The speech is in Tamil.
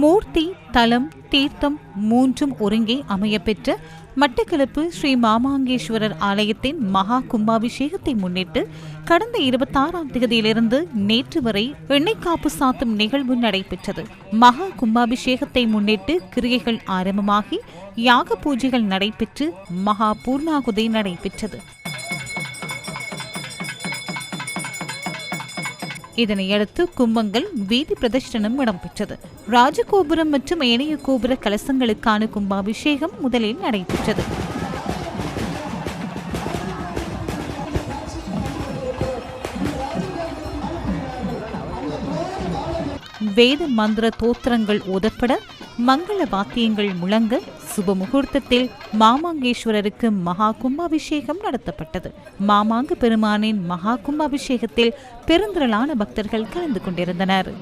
மூர்த்தி தலம் தீர்த்தம் மூன்றும் ஒருங்கே அமையப்பெற்ற மட்டக்களப்பு ஸ்ரீ மாமாங்கேஸ்வரர் ஆலயத்தின் மகா கும்பாபிஷேகத்தை முன்னிட்டு கடந்த இருபத்தாறாம் தேதியிலிருந்து நேற்று வரை எண்ணெய் காப்பு சாத்தும் நிகழ்வு நடைபெற்றது. மகா கும்பாபிஷேகத்தை முன்னிட்டு கிரியைகள் ஆரம்பமாகி யாக பூஜைகள் நடைபெற்று மகா பூர்ணாகுதி நடைபெற்றது. இதனையடுத்து கும்பங்கள் வீதி பிரதர்ஷனம் இடம்பெற்றது. ராஜகோபுரம் மற்றும் ஏனைய கோபுர கலசங்களுக்கான கும்பாபிஷேகம் முதலில் நடைபெற்றது. வேத மந்திர தோத்திரங்கள் ஓதப்பட மங்கள வாத்தியங்கள் முழங்க சுப முகூர்த்தத்தில் மாமாங்கேஸ்வரருக்கு மகா கும்பாபிஷேகம் நடத்தப்பட்டது. மாமாங்கு பெருமானின் மகா கும்பாபிஷேகத்தில் பெருந்திரளான பக்தர்கள் கலந்து கொண்டிருந்தனர்.